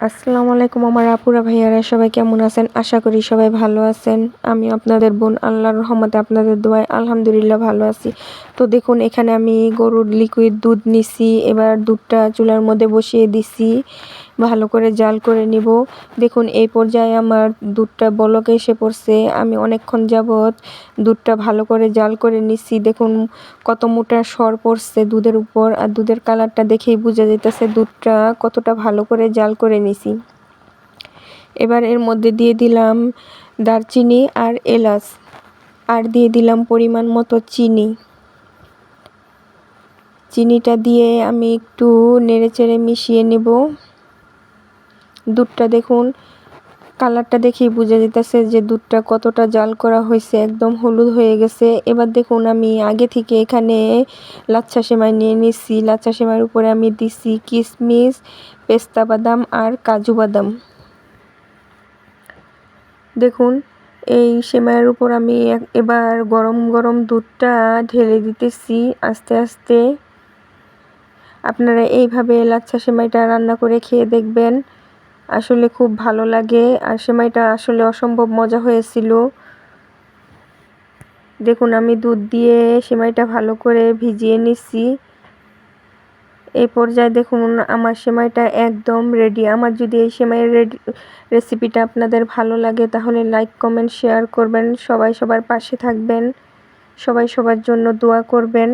আসসালামু আলাইকুম আমার আপুরা ভাইয়ারা, সবাই কেমন আছেন? আশা করি সবাই ভালো আছেন। আমি আপনাদের বোন, আল্লাহর রহমতে আপনাদের দোয়ায় আলহামদুলিল্লাহ ভালো আছি। তো দেখুন, এখানে আমি গরুর লিকুইড দুধ নিছি, এবার দুধটা চুলার মধ্যে বসিয়ে দিছি। ভালো করে জাল করে নিব। দেখুন, এই পর্যায়ে আমার দুধটা বলকে এসে পড়ছে। আমি অনেকক্ষণ যাবৎ দুধটা ভালো করে জাল করে নিছি দেখুন, কত মোটা সর পড়ছে দুধের উপর। আর দুধের কালারটা দেখেই বোঝা যেতেছে দুধটা কতটা ভালো করে জাল করে নিছি। এবার এর মধ্যে দিয়ে দিলাম দারচিনি আর এলাচ। আর দিয়ে দিলাম পরিমাণ মতো চিনি। চিনিটা দিয়ে আমি একটু নেড়েচেড়ে মিশিয়ে নেব। দুধটা দেখুন। কালারটা দেখেই বোঝা যেতেছে যে দুধটা কতটা জাল করা হয়েছে, একদম হলুদ হয়ে গেছে। এবার দেখুন, আমি আগে থেকে এখানে লাচ্ছা সেমাই নিয়ে নিছি লাচ্ছা সেমাইয়ের উপরে আমি দিছি কিশমিশ পেস্তা বাদাম আর কাজু বাদাম। দেখুন, এই সেমাইয়ের উপর আমি এবার গরম গরম দুধটা ঢেলে দিতেছি আস্তে আস্তে। আপনারা এইভাবে লাচ্ছা সেমাইটা রান্না করে খেয়ে দেখবেন। আসলে খুব ভালো লাগে। আর সেমাইটা আসলে অসম্ভব মজা হয়েছিল। দেখুন, আমি দুধ দিয়ে সেমাইটা ভালো করে ভিজিয়ে নিছি এই পর্যায়ে দেখুন, আমার সেমাইটা একদম রেডি আমার যদি এই সেমাইয়ের রেসিপিটা আপনাদের ভালো লাগে, তাহলে লাইক কমেন্ট শেয়ার করবেন। সবাই সবার পাশে থাকবেন। সবাই সবার জন্য দোয়া করবেন।